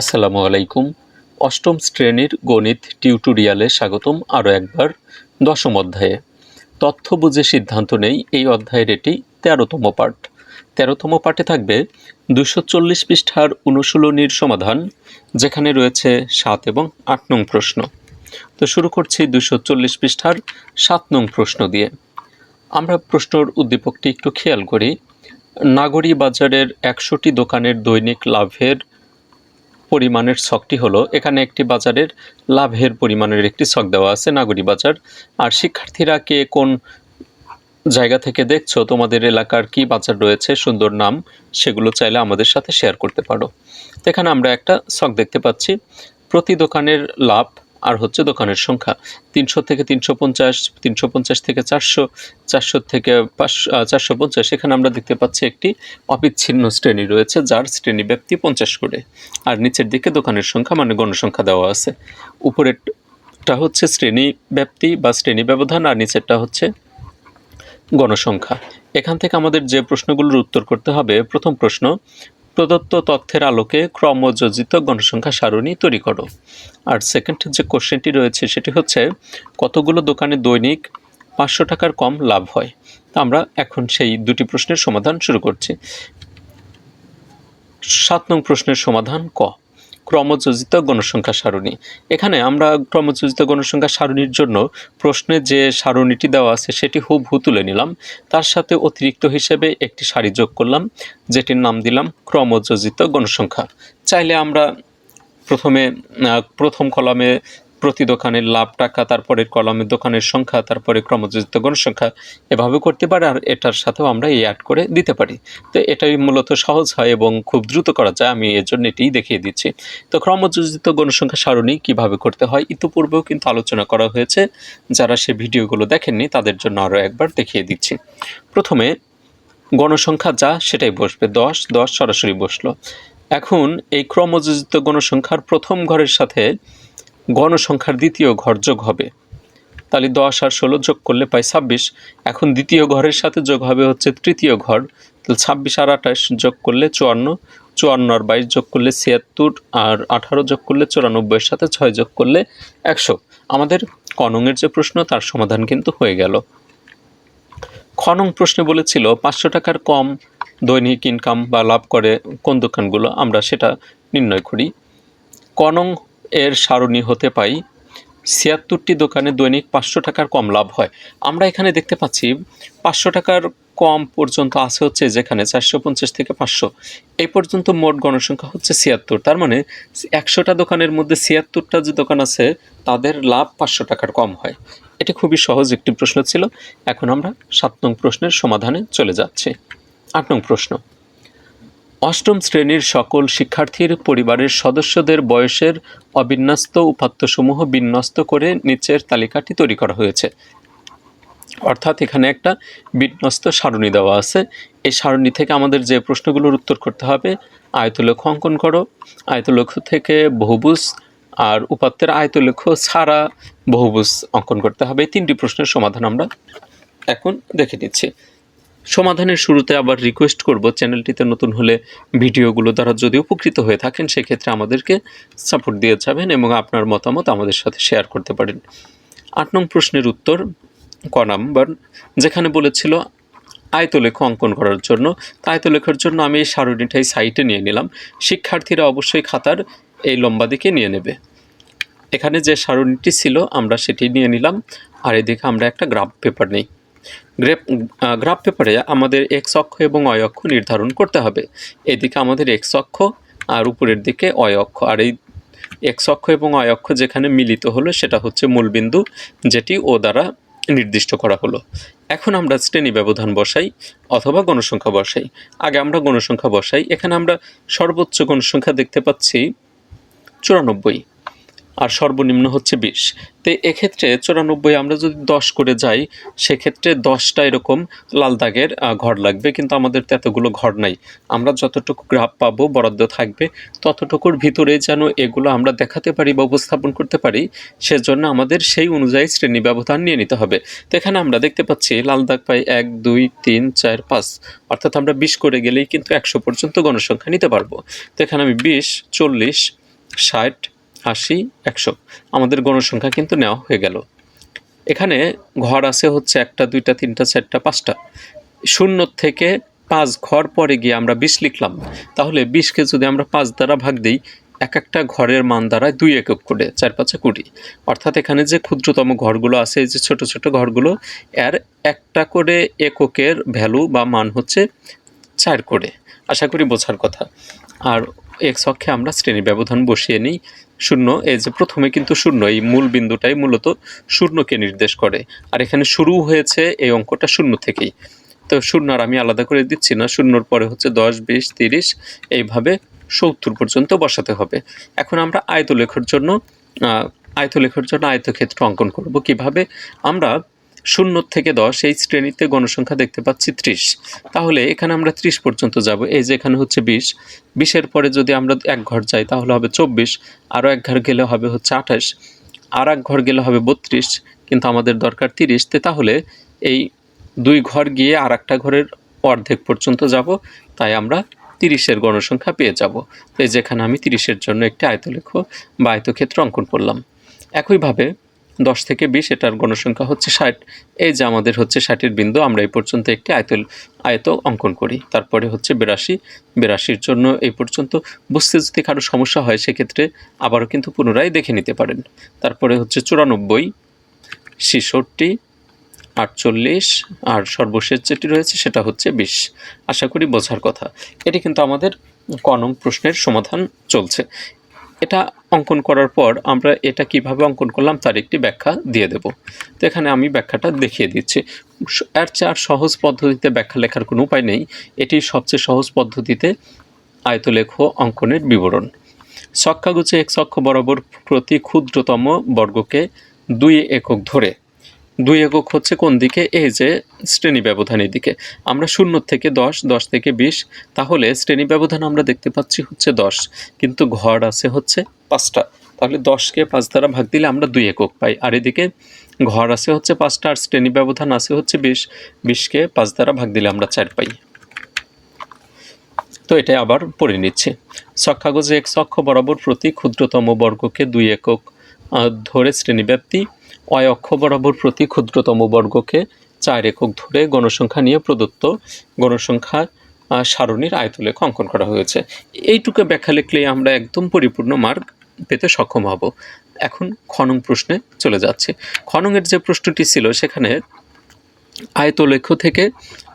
আসসালামু আলাইকুম। অষ্টম শ্রেণির গণিত টিউটোরিয়ালে স্বাগতম আরও একবার দশম অধ্যায়ে। তথ্য বুঝে সিদ্ধান্ত নেই এই অধ্যায়ের এটি তেরোতম পাঠ। তেরোতম পাঠে থাকবে দুশো চল্লিশ পৃষ্ঠার অনুশীলনীর সমাধান, যেখানে রয়েছে সাত এবং আট নং প্রশ্ন। তো শুরু করছি দুশো চল্লিশ পৃষ্ঠার সাত নং প্রশ্ন দিয়ে। আমরা প্রশ্নর উদ্দীপকটি একটু খেয়াল করি। নাগরী বাজারের একশোটি দোকানের দৈনিক লাভের পরিমাণের ছকটি হলো, এখানে একটি বাজারের লাভের পরিমাণের একটি ছক দেওয়া আছে, নাগরী বাজার। আর শিক্ষার্থীরা কে কোন জায়গা থেকে দেখছ, তোমাদের এলাকার কি বাজার রয়েছে, সুন্দর নাম, সেগুলো চাইলে আমাদের সাথে শেয়ার করতে পারো। এখানে আমরা একটা ছক দেখতে পাচ্ছি, প্রতি দোকানের লাভ আর হচ্ছে দোকানের সংখ্যা। তিনশো থেকে তিনশো পঞ্চাশ তিনশো পঞ্চাশ থেকে চারশো চারশো থেকে পাঁচশো চারশো পঞ্চাশ। এখানে আমরা দেখতে পাচ্ছি একটি অবিচ্ছিন্ন শ্রেণি রয়েছে, যার শ্রেণি ব্যক্তি পঞ্চাশ করে। আর নিচের দিকে দোকানের সংখ্যা মানে গণসংখ্যা দেওয়া আছে। উপরেরটা হচ্ছে শ্রেণি ব্যাপ্তি বা শ্রেণি ব্যবধান, আর নিচেরটা হচ্ছে গণসংখ্যা। এখান থেকে আমাদের যে প্রশ্নগুলোর উত্তর করতে হবে, প্রথম প্রশ্ন প্রদত্ত তথ্যের আলোকে ক্রমযোজিত গণসংখ্যা সারণী তৈরি করো। আর সেকেন্ড যে কোশ্চেনটি রয়েছে, সেটি হচ্ছে, কতগুলো দোকানে দৈনিক পাঁচশো টাকার কম লাভ হয়? তা আমরা এখন সেই দুটি প্রশ্নের সমাধান শুরু করছি। সাত নং প্রশ্নের সমাধান ক। ক্রমযোজিত গণসংখ্যা সারণী। এখানে আমরা ক্রমযোজিত গণসংখ্যা সারণীর জন্য প্রশ্নে যে সারণীটি দেওয়া আছে সেটি হুবহু তুলে নিলাম। তার সাথে অতিরিক্ত হিসেবে একটি সারি যোগ করলাম, যেটির নাম দিলাম ক্রমযোজিত গণসংখ্যা। চাইলে আমরা প্রথমে প্রথম কলামে প্রতি দোকানের লাভ টাকা তারপরের কলমের দোকানের সংখ্যা, তারপরে ক্রমযোজিত গণসংখ্যা এভাবে করতে পারি আর এটার সাথেও আমরা এই অ্যাড করে দিতে পারি। তো এটাই মূলত সহজ হয় এবং খুব দ্রুত করা যায়। আমি এর জন্য এটিই দেখিয়ে দিচ্ছি। তো ক্রমযোজিত গণসংখ্যা সারণী কীভাবে করতে হয় ইতিপূর্বেও কিন্তু আলোচনা করা হয়েছে। যারা সে ভিডিওগুলো দেখেননি, তাদের জন্য আরও একবার দেখিয়ে দিচ্ছি। প্রথমে, গণসংখ্যা যা, সেটাই বসবে। দশ দশ সরাসরি বসল। এখন এই ক্রমযোজিত গণসংখ্যার প্রথম ঘরের সাথে গণসংখ্যার দ্বিতীয় ঘর যোগ হবে। তাহলে দশ আর ষোলো যোগ করলে পাই ছাব্বিশ। এখন দ্বিতীয় ঘরের সাথে যোগ হবে হচ্ছে তৃতীয় ঘর। তাহলে ছাব্বিশ আর আঠাশ যোগ করলে চুয়ান্ন। চুয়ান্ন আর বাইশ যোগ করলে ছিয়াত্তর। আর আঠারো যোগ করলে চুরানব্বইয়ের সাথে ছয় যোগ করলে একশো। আমাদের কনংয়ের যে প্রশ্ন, তার সমাধান কিন্তু হয়ে গেল। খনং প্রশ্নে বলেছিল, পাঁচশো টাকার কম দৈনিক ইনকাম বা লাভ করে কোন দোকানগুলো? আমরা সেটা নির্ণয় করি। কনং এর সারণী হতে পাই। ছিয়াত্তরটি দোকানে দৈনিক পাঁচশো টাকার কম লাভ হয়। আমরা এখানে দেখতে পাচ্ছি, পাঁচশো টাকার কম পর্যন্ত আছে হচ্ছে যেখানে চারশো পঞ্চাশ থেকে পাঁচশো। এই পর্যন্ত মোট গণসংখ্যা হচ্ছে ছিয়াত্তর। তার মানে একশোটা দোকানের মধ্যে ছিয়াত্তরটা যে দোকান আছে, তাদের লাভ পাঁচশো টাকার কম হয়। এটি খুবই সহজ একটি প্রশ্ন ছিল। এখন আমরা সাত নং প্রশ্নের সমাধানে চলে যাচ্ছি। আট নং প্রশ্ন। অষ্টম শ্রেণির সকল শিক্ষার্থীর পরিবারের সদস্যদের বয়সের অবিন্যস্ত উপাত্তসমূহ বিন্যস্ত করে নিচের তালিকাটি তৈরি করা হয়েছে। অর্থাৎ এখানে একটা বিন্যস্ত সারণী দেওয়া আছে। এই সারণী থেকে আমাদের যে প্রশ্নগুলোর উত্তর করতে হবে, আয়তলেখ অঙ্কন করো। আয়তলেখ থেকে বহুভুজ আর উপাত্তের আয়তলেখ ছাড়া বহুভুজ অঙ্কন করতে হবে। তিনটি প্রশ্নের সমাধান আমরা এখন দেখে নিচ্ছি। সমাধানের শুরুতে আবার রিকোয়েস্ট করব। চ্যানেলটিতে নতুন হলে ভিডিওগুলো দ্বারা যদি উপকৃত হয়ে থাকেন, সেক্ষেত্রে আমাদেরকে সাপোর্ট দিয়ে যাবেন এবং আপনার মতামত আমাদের সাথে শেয়ার করতে পারেন। আট নং প্রশ্নের উত্তর ক নাম্বার। যেখানে বলেছিল, আয়তলেখ অঙ্কন করার জন্য। আয়তলেখের জন্য আমি এই সারণীটাই সাইটে নিয়ে নিলাম। শিক্ষার্থীরা অবশ্যই খাতার এই লম্বা দিকে নিয়ে নেবে। এখানে যে সারণীটি ছিল, আমরা সেটি নিয়ে নিলাম। আর এদিকে আমরা একটা গ্রাফ পেপার নিই। গ্রেপ গ্রাফ পেপারে আমাদের এক্স অক্ষ এবং অয় অক্ষ নির্ধারণ করতে হবে। এদিকে আমাদের এক্স অক্ষ আর উপরের দিকে অয় অক্ষ। আর এই এক্স অক্ষ এবং অয় অক্ষ যেখানে মিলিত হলো, সেটা হচ্ছে মূলবিন্দু যেটি ও দ্বারা নির্দিষ্ট করা হলো। এখন আমরা শ্রেণি ব্যবধান বসাই অথবা গণসংখ্যা বসাই। আগে আমরা গণসংখ্যা বসাই। এখানে আমরা সর্বোচ্চ গণসংখ্যা দেখতে পাচ্ছি চুরানব্বই। আর সর্বনিম্ন হচ্ছে বিশ। তো এক্ষেত্রে চুরানব্বই আমরা যদি দশ করে যাই, সেক্ষেত্রে দশটা এরকম লাল দাগের ঘর লাগবে। কিন্তু আমাদের তো এতগুলো ঘর নাই। আমরা যতটুকু গ্রাফ পাবো, বরাদ্দ থাকবে, ততটুকুর ভিতরে যেন এগুলো আমরা দেখাতে পারি বা উপস্থাপন করতে পারি, সেজন্য আমাদের সেই অনুযায়ী শ্রেণি ব্যবধান নিয়ে নিতে হবে। তো এখানে আমরা দেখতে পাচ্ছি, লাল দাগ পাই এক, দুই, তিন, চার, পাঁচ। অর্থাৎ আমরা বিশ করে গেলেই কিন্তু একশো পর্যন্ত গণসংখ্যা নিতে পারব। তো এখানে আমি বিশ, চল্লিশ, ষাট আশি, একশো। আমাদের গণসংখ্যা কিন্তু নেওয়া হয়ে গেল। এখানে ঘর আছে হচ্ছে একটা, দুইটা, তিনটা, চারটা, পাঁচটা। শূন্য থেকে পাঁচ ঘর পরে গিয়ে আমরা বিশ লিখলাম। তাহলে বিশকে যদি আমরা পাঁচ দ্বারা ভাগ দিই, এক একটা ঘরের মান দ্বারা দুই একক করে চার পাঁচে কুড়ি অর্থাৎ এখানে যে ক্ষুদ্রতম ঘরগুলো আছে যে ছোট ছোট ঘরগুলো, এর একটা করে এককের ভ্যালু বা মান হচ্ছে চার করে আশা করি বোঝার কথা। আর এক্স অক্ষে আমরা শ্রেণি ব্যবধান বসিয়ে নিই। শূন্য এই যে প্রথমে কিন্তু শূন্য এই মূল বিন্দুটাই মূলত শূন্যকে নির্দেশ করে। আর এখানে শুরু হয়েছে এই অঙ্কটা শূন্য থেকেই। তো শূন্য আর আমি আলাদা করে দিচ্ছি না শূন্যর পরে হচ্ছে দশ বিশ তিরিশ এইভাবে সত্তর পর্যন্ত বসাতে হবে। এখন আমরা আয়তলেখর জন্য আহ, আয়তলেখর জন্য আয়তক্ষেত্র অঙ্কন করব কীভাবে? আমরা শূন্য থেকে দশ এই শ্রেণীতে গণসংখ্যা দেখতে পাচ্ছি ত্রিশ। তাহলে এখানে আমরা ত্রিশ পর্যন্ত যাব এই যে এখানে হচ্ছে বিশ বিশের পরে যদি আমরা এক ঘর যাই তাহলে হবে চব্বিশ। আরও এক ঘর গেলে হবে হচ্ছে আঠাশ। আর এক ঘর গেলে হবে বত্রিশ, কিন্তু আমাদের দরকার তিরিশ। তে তাহলে এই দুই ঘর গিয়ে আর একটা ঘরের অর্ধেক পর্যন্ত যাব, তাই আমরা তিরিশের গণসংখ্যা পেয়ে যাব। তো এই যেখানে আমি তিরিশের জন্য একটি আয়তলেখ বা আয়তক্ষেত্র অঙ্কন করলাম। একইভাবে দশ থেকে বিশ, এটার গণসংখ্যা হচ্ছে ষাট। এই যে আমাদের হচ্ছে ষাটের বিন্দু, আমরা এই পর্যন্ত একটি আয়ত আয়ত অঙ্কন করি। তারপরে হচ্ছে বিরাশি। বিরাশির জন্য এই পর্যন্ত বুঝতে যদি কারও সমস্যা হয়, সেক্ষেত্রে আবারও কিন্তু পুনরায় দেখে নিতে পারেন। তারপরে হচ্ছে চুরানব্বই, ছেষট্টি, আটচল্লিশ, আর সর্বশেষ যেটি রয়েছে সেটা হচ্ছে বিশ। আশা করি বোঝার কথা। এটি কিন্তু আমাদের কনম প্রশ্নের সমাধান চলছে। এটা অঙ্কন করার পর আমরা এটা কীভাবে অঙ্কন করলাম তার একটি ব্যাখ্যা দিয়ে দেব। তো এখানে আমি ব্যাখ্যাটা দেখিয়ে দিচ্ছি। এর চেয়ে আর সহজ পদ্ধতিতে ব্যাখ্যা লেখার কোনো উপায় নেই। এটি সবচেয়ে সহজ পদ্ধতিতে আয়তলেখ অঙ্কনের বিবরণ। ছক্কাগুচে এক সক্ষ বরাবর প্রতি ক্ষুদ্রতম বর্গকে দুই একক ধরে দুই একক হচ্ছে কোন দিকে? এই যে শ্রেণি ব্যবধানের দিকে। আমরা শূন্য থেকে দশ দশ থেকে বিশ, তাহলে শ্রেণি ব্যবধান আমরা দেখতে পাচ্ছি হচ্ছে দশ, কিন্তু ঘর আছে হচ্ছে পাঁচটা। তাহলে দশকে পাঁচ দ্বারা ভাগ দিলে আমরা দুই একক পাই। আর এদিকে ঘর আছে হচ্ছে পাঁচটা, আর শ্রেণি ব্যবধান আছে হচ্ছে বিশ, বিশকে পাঁচ দ্বারা ভাগ দিলে আমরা চার পাই। তো এটা আবার পড়ে নিচ্ছে। ছক্কাগজে এক ছক্ষ বরাবর প্রতি ক্ষুদ্রতম বর্গকে দুই একক ধরে শ্রেণীব্যাপ্তি অয় অক্ষ বরাবর প্রতি ক্ষুদ্রতম বর্গকে চার একক ধরে গণসংখ্যা নিয়ে প্রদত্ত গণসংখ্যা সারণীর আয়তলেখ অঙ্কন করা হয়েছে। এইটুকু ব্যাখ্যা লিখলে আমরা একদম পরিপূর্ণ মার্গ পেতে সক্ষম হব। এখন খনং প্রশ্নে চলে যাচ্ছে। খনংয়ের যে প্রশ্নটি ছিল, সেখানে আয়তলেখ থেকে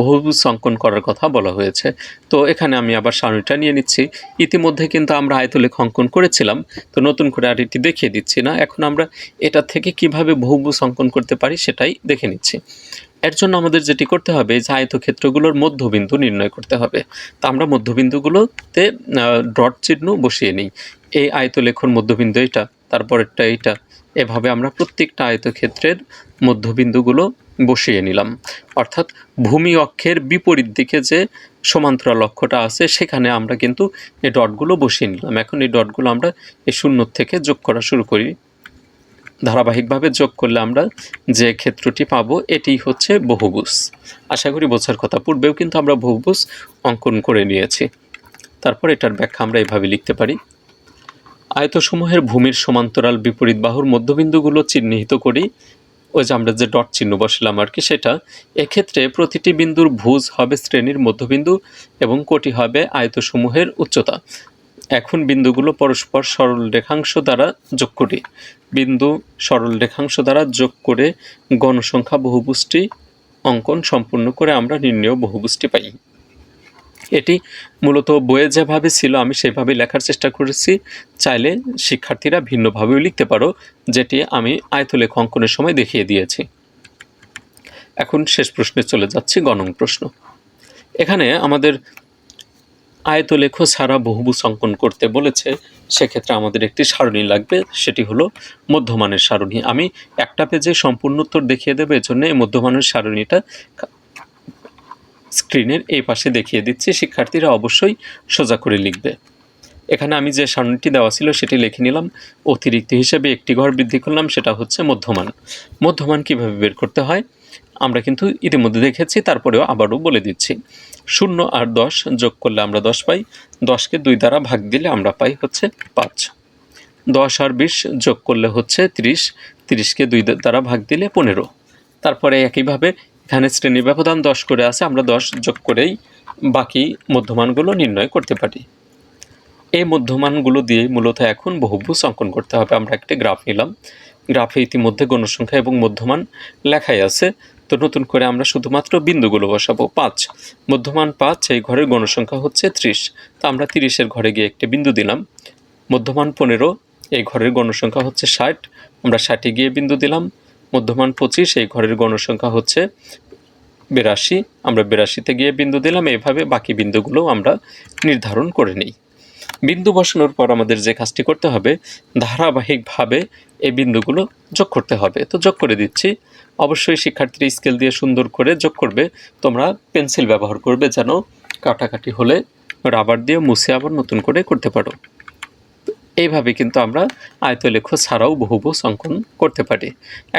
বহুভুজ অঙ্কন করার কথা বলা হয়েছে। তো এখানে আমি আবার সারণীটা নিয়ে নিচ্ছি। ইতিমধ্যে কিন্তু আমরা আয়তলেখ অঙ্কন করেছিলাম। তো নতুন করে আর এটি দেখিয়ে দিচ্ছি না। এখন আমরা এটা থেকে কীভাবে বহুভুজ অঙ্কন করতে পারি সেটাই দেখে নিচ্ছি। এর জন্য আমাদের যেটি করতে হবে যে আয়তক্ষেত্রগুলোর মধ্যবিন্দু নির্ণয় করতে হবে। তা আমরা মধ্যবিন্দুগুলোতে ডট চিহ্ন বসিয়ে নিই। এই আয়তলেখর মধ্যবিন্দু এটা, তারপরেরটা এইটা। এভাবে আমরা প্রত্যেকটা আয়তক্ষেত্রের মধ্যবিন্দুগুলো বসিয়ে নিলাম। অর্থাৎ ভূমি অক্ষের বিপরীত দিকে যে সমান্তরাল অক্ষটা আছে, সেখানে আমরা কিন্তু এই ডটগুলো বসিয়ে নিলাম। এখন এই ডটগুলো আমরা এই শূন্য থেকে যোগ করা শুরু করি। ধারাবাহিকভাবে যোগ করলে আমরা যে ক্ষেত্রটি পাবো, এটি হচ্ছে বহুভুজ। আশা করি বোঝার কথা, পূর্বেও কিন্তু আমরা বহুভুজ অঙ্কন করে নিয়েছি। তারপর এটার ব্যাখ্যা আমরা এভাবে লিখতে পারি। আয়তসমূহের ভূমির সমান্তরাল বিপরীত বাহুর মধ্যবিন্দুগুলো চিহ্নিত করি। ওই যে আমরা যে ডট চিহ্ন বসালাম আর কি, সেটা এক্ষেত্রে প্রতিটি বিন্দুর ভুজ হবে শ্রেণির মধ্যবিন্দু এবং কোটি হবে আয়তসমূহের উচ্চতা। এখন বিন্দুগুলো পরস্পর সরল রেখাংশ দ্বারা যোগ করি। বিন্দু সরল রেখাংশ দ্বারা যোগ করে গণসংখ্যা বহুভুজটি অঙ্কন সম্পূর্ণ করে আমরা নির্ণয় বহুভুজটি পাই। এটি মূলত বইয়ে যেভাবে ছিল, আমি সেভাবে লেখার চেষ্টা করেছি। চাইলে শিক্ষার্থীরা ভিন্নভাবেও লিখতে পারো, যেটি আমি আয়তলেখ অঙ্কনের সময় দেখিয়ে দিয়েছি। এখন শেষ প্রশ্নে চলে যাচ্ছি, গণং প্রশ্ন। এখানে আমাদের আয়তলেখ ছাড়া বহুভুজ অঙ্কন করতে বলেছে, সেক্ষেত্রে আমাদের একটি সারণী লাগবে, সেটি হলো মধ্যমানের সারণী। আমি একটা পেজে সম্পূর্ণ উত্তর দেখিয়ে দেবো, এজন্য এই মধ্যমানের সারণীটা স্ক্রিনের এই পাশে দেখিয়ে দিচ্ছি, শিক্ষার্থীরা অবশ্যই সোজা করে লিখবে। এখানে আমি যে সারণীটি দেওয়া ছিল সেটি লিখে নিলাম। অতিরিক্ত হিসেবে একটি ঘর বৃদ্ধি করলাম, সেটা হচ্ছে মধ্যমান। মধ্যমান কীভাবে বের করতে হয়? আমরা কিন্তু ইতিমধ্যে দেখেছি, তারপরেও আবারও বলে দিচ্ছি। শূন্য আর দশ যোগ করলে আমরা দশ পাই। দশকে দুই দ্বারা ভাগ দিলে আমরা পাই হচ্ছে পাঁচ। দশ আর বিশ যোগ করলে হচ্ছে তিরিশ। তিরিশকে দুই দ্বারা ভাগ দিলে পনেরো। তারপরে একইভাবে এখানে শ্রেণি ব্যবধান দশ করে আছে, আমরা দশ যোগ করেই বাকি মধ্যমানগুলো নির্ণয় করতে পারি। এই মধ্যমানগুলো দিয়ে মূলত এখন বহুভুজ অঙ্কন করতে হবে। আমরা একটি গ্রাফ নিলাম। গ্রাফে ইতিমধ্যে গণসংখ্যা এবং মধ্যমান লেখাই আছে। তো নতুন করে আমরা শুধুমাত্র বিন্দুগুলো বসাবো। পাঁচ। মধ্যমান পাঁচ, এই ঘরের গণসংখ্যা হচ্ছে ত্রিশ। তো আমরা তিরিশের ঘরে গিয়ে একটি বিন্দু দিলাম। মধ্যমান পনেরো, এই ঘরের গণসংখ্যা হচ্ছে ষাট। আমরা ষাটে গিয়ে বিন্দু দিলাম। মধ্যমান পঁচিশ, এই ঘরের গণসংখ্যা হচ্ছে বিরাশি। আমরা বিরাশিতে গিয়ে বিন্দু দিলাম, এভাবে বাকি বিন্দুগুলো আমরা নির্ধারণ করে নিই। বিন্দু বসানোর পর আমাদের যে কাজটি করতে হবে, ধারাবাহিকভাবে এই বিন্দুগুলো যোগ করতে হবে। তো যোগ করে দিচ্ছি। অবশ্যই শিক্ষার্থীরা স্কেল দিয়ে সুন্দর করে যোগ করবে। তোমরা পেন্সিল ব্যবহার করবে যেন কাটাকাটি হলে রাবার দিয়ে মুছে আবার নতুন করে করতে পারো। এইভাবে কিন্তু আমরা আয়তলেখ ছাড়াও বহুভুজ অঙ্কন করতে পারি।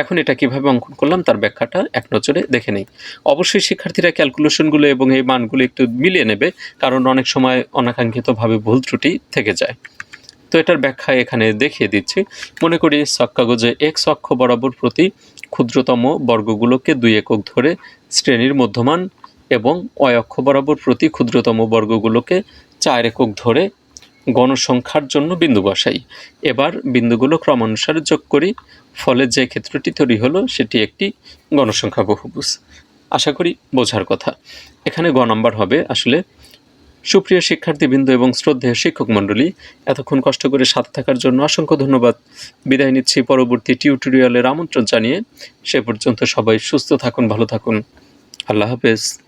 এখন এটা কীভাবে অঙ্কন করলাম তার ব্যাখ্যাটা এক নজরে দেখে নেই। অবশ্যই শিক্ষার্থীরা ক্যালকুলেশনগুলো এবং এই মানগুলো একটু মিলিয়ে নেবে, কারণ অনেক সময় অনাকাঙ্ক্ষিতভাবে ভুল ত্রুটি থেকে যায়। তো এটার ব্যাখ্যা এখানে দেখিয়ে দিচ্ছি। মনে করি ছক কাগজে এক্স অক্ষ বরাবর প্রতি ক্ষুদ্রতম বর্গগুলোকে দুই একক ধরে শ্রেণির মধ্যমান এবং অয় অক্ষ বরাবর প্রতি ক্ষুদ্রতম বর্গগুলোকে চার একক ধরে গণসংখ্যার জন্য বিন্দু বসাই। এবার বিন্দুগুলো ক্রমানুসারে যোগ করি, ফলে যে ক্ষেত্রটি তৈরি হলো সেটি একটি গণসংখ্যা বহুভুজ আশা করি বোঝার কথা। এখানে গ নাম্বার হবে আসলে, সুপ্রিয় শিক্ষার্থীবৃন্দ এবং শ্রদ্ধেয় শিক্ষক মণ্ডলী, এতক্ষণ কষ্ট করে সাথে থাকার জন্য অসংখ্য ধন্যবাদ। বিদায় নিচ্ছি পরবর্তী টিউটোরিয়ালের আমন্ত্রণ জানিয়ে। সে পর্যন্ত সবাই সুস্থ থাকুন, ভালো থাকুন। আল্লাহ হাফেজ।